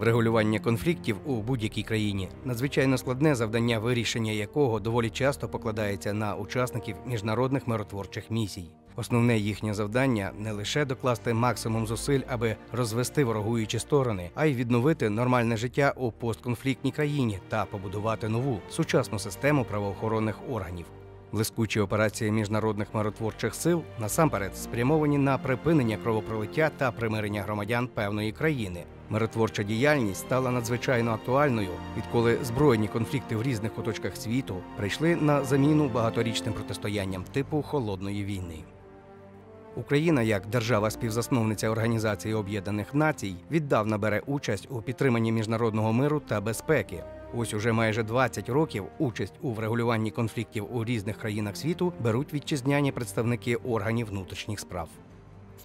Врегулювання конфліктів у будь-якій країні надзвичайно складне завдання, вирішення якого доволі часто покладається на учасників міжнародних миротворчих місій. Основне їхнє завдання не лише докласти максимум зусиль, аби розвести ворогуючі сторони, а й відновити нормальне життя у постконфліктній країні та побудувати нову сучасну систему правоохоронних органів. Блискучі операції міжнародних миротворчих сил насамперед спрямовані на припинення кровопролиття та примирення громадян певної країни. Миротворча діяльність стала надзвичайно актуальною, відколи збройні конфлікти в різних куточках світу прийшли на заміну багаторічним протистоянням типу холодної війни. Україна, як держава-співзасновниця Організації Об'єднаних Націй, віддавна бере участь у підтриманні міжнародного миру та безпеки. Ось уже майже 20 років участь у врегулюванні конфліктів у різних країнах світу беруть вітчизняні представники органів внутрішніх справ.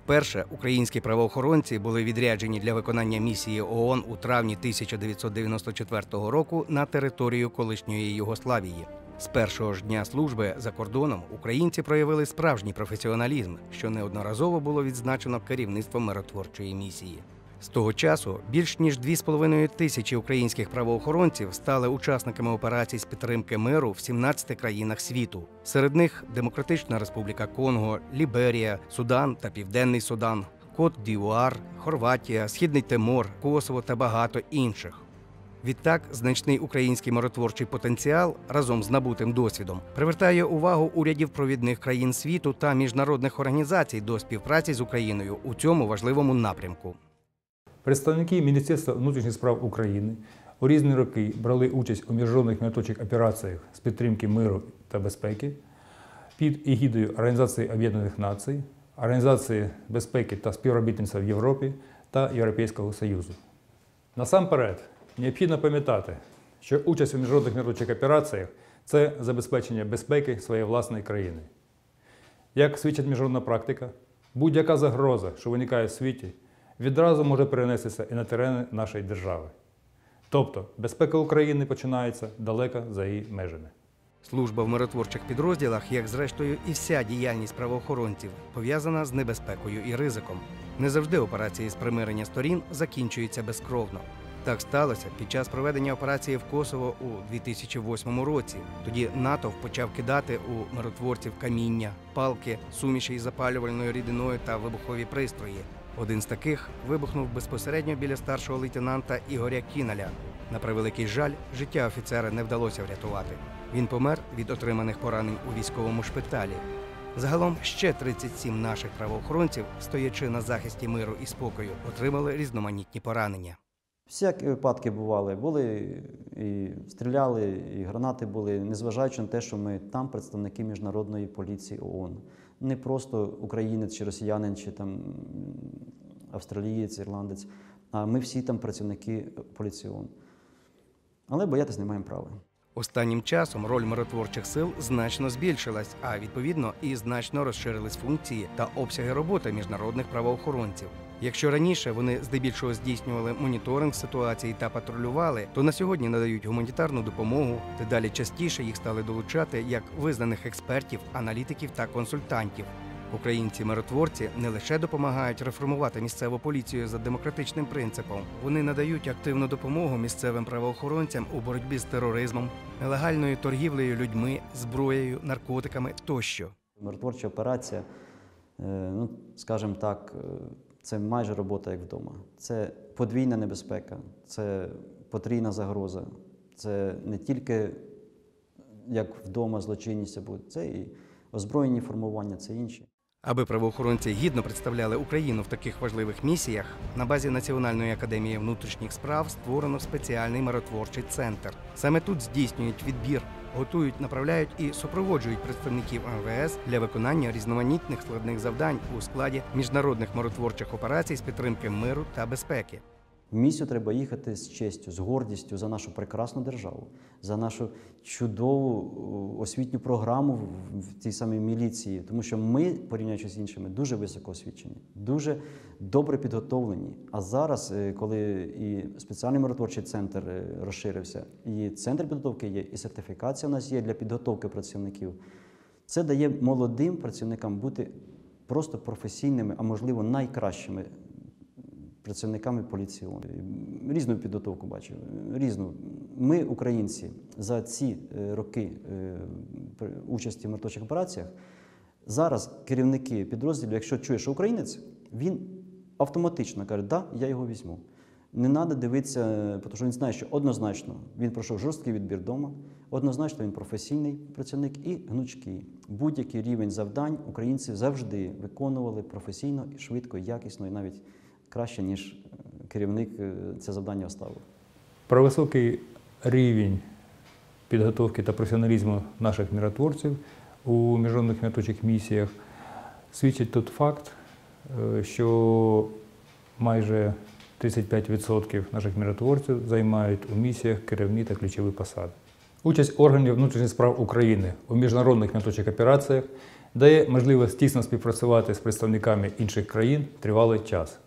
Вперше українські правоохоронці були відряджені для виконання місії ООН у травні 1994 року на територію колишньої Югославії. З першого ж дня служби за кордоном українці проявили справжній професіоналізм, що неодноразово було відзначено керівництвом миротворчої місії. З того часу більш ніж 2,5 тисячі українських правоохоронців стали учасниками операцій з підтримки миру в 17 країнах світу. Серед них Демократична Республіка Конго, Ліберія, Судан та Південний Судан, Кот Дівуар, Хорватія, Східний Тимор, Косово та багато інших. Відтак, значний український миротворчий потенціал разом з набутим досвідом привертає увагу урядів провідних країн світу та міжнародних організацій до співпраці з Україною у цьому важливому напрямку. Представники Міністерства внутрішніх справ України у різні роки брали участь у міжнародних миротворчих операціях з підтримки миру та безпеки під егідою Організації Об'єднаних Націй, Організації безпеки та співробітництва в Європі та Європейського Союзу. Насамперед, необхідно пам'ятати, що участь у міжнародних миротворчих операціях це забезпечення безпеки своєї власної країни. Як свідчить міжнародна практика, будь-яка загроза, що виникає в світі, відразу може перенестися і на терени нашої держави. Тобто безпека України починається далеко за її межами. Служба в миротворчих підрозділах, як зрештою і вся діяльність правоохоронців, пов'язана з небезпекою і ризиком. Не завжди операції з примирення сторін закінчуються безкровно. Так сталося під час проведення операції в Косово у 2008 році. Тоді НАТО почав кидати у миротворців каміння, палки, суміші із запалювальною рідиною та вибухові пристрої. Один з таких вибухнув безпосередньо біля старшого лейтенанта Ігоря Кіналя. На превеликий жаль, життя офіцера не вдалося врятувати. Він помер від отриманих поранень у військовому шпиталі. Загалом ще 37 наших правоохоронців, стоячи на захисті миру і спокою, отримали різноманітні поранення. Всякі випадки бували. Були і стріляли, і гранати були, незважаючи на те, що ми там представники міжнародної поліції ООН. Не просто українець чи росіянин, чи там австралієць, ірландець, а ми всі там працівники поліції ООН. Але боятись не маємо права. Останнім часом роль миротворчих сил значно збільшилась, а відповідно і значно розширились функції та обсяги роботи міжнародних правоохоронців. Якщо раніше вони здебільшого здійснювали моніторинг ситуації та патрулювали, то на сьогодні надають гуманітарну допомогу. Дедалі частіше їх стали долучати як визнаних експертів, аналітиків та консультантів. Українці-миротворці не лише допомагають реформувати місцеву поліцію за демократичним принципом, вони надають активну допомогу місцевим правоохоронцям у боротьбі з тероризмом, нелегальною торгівлею людьми, зброєю, наркотиками тощо. Миротворча операція, е, ну, скажімо так, е, це майже робота як вдома. Це подвійна небезпека, це потрійна загроза. Це не тільки як вдома злочинність або це і озброєні формування, це інші. Аби правоохоронці гідно представляли Україну в таких важливих місіях, на базі Національної академії внутрішніх справ створено спеціальний миротворчий центр. Саме тут здійснюють відбір, готують, направляють і супроводжують представників МВС для виконання різноманітних складних завдань у складі міжнародних миротворчих операцій з підтримки миру та безпеки. В місію треба їхати з честю, з гордістю за нашу прекрасну державу, за нашу чудову освітню програму в тій самій міліції, тому що ми, порівняючи з іншими, дуже високо освічені, дуже добре підготовлені. А зараз, е, коли і спеціальний миротворчий центр е, розширився, і центр підготовки є, і сертифікація у нас є для підготовки працівників, це дає молодим працівникам бути просто професійними, а можливо найкращими працівниками поліції Різну підготовку бачив. Різну. Ми, українці, за ці е, роки е, участі в миротворчих операціях, зараз керівники підрозділів, якщо чує, що українець, він автоматично каже, да, я його візьму. Не треба дивитися, тому що він знає, що однозначно він пройшов жорсткий відбір вдома, однозначно він професійний працівник і гнучкий. Будь-який рівень завдань українці завжди виконували професійно, швидко, якісно, і навіть краще, ніж е, керівник е, це завдання оставив. Про високий рівень підготовки та професіоналізму наших миротворців у міжнародних миротворчих місіях свідчить тот факт, е, що майже 35% наших миротворців займають у місіях керівні та ключові посади. Участь органів внутрішніх справ України у міжнародних миротворчих операціях дає можливість тісно співпрацювати з представниками інших країн тривалий час.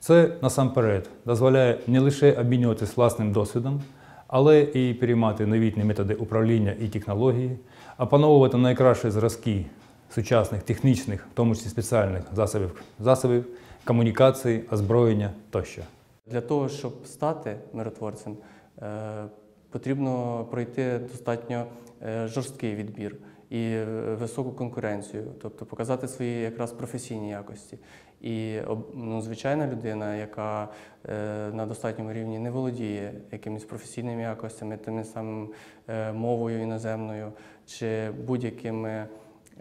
Це насамперед дозволяє не лише обмінюватися власним досвідом, але і переймати новітні методи управління і технології, опановувати найкращі зразки сучасних технічних, в тому числі спеціальних засобів, засобів комунікації, озброєння тощо. Для того, щоб стати миротворцем, е, потрібно пройти достатньо е, жорсткий відбір і е, високу конкуренцію, тобто показати свої якраз професійні якості. І ну, звичайна людина, яка е, на достатньому рівні не володіє якимись професійними якостями, тими самим е, мовою іноземною чи будь-якими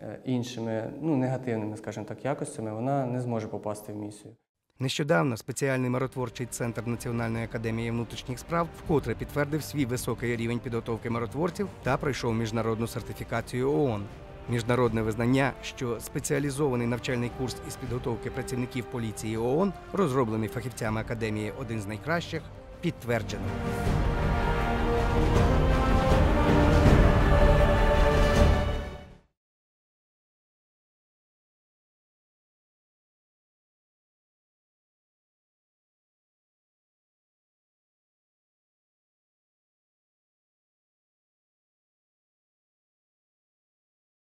е, іншими ну, негативними, скажімо так, якостями, вона не зможе попасти в місію. Нещодавно спеціальний миротворчий центр Національної академії внутрішніх справ вкотре підтвердив свій високий рівень підготовки миротворців та пройшов міжнародну сертифікацію ООН. Міжнародне визнання, що спеціалізований навчальний курс із підготовки працівників поліції ООН, розроблений фахівцями академії один з найкращих, підтверджено.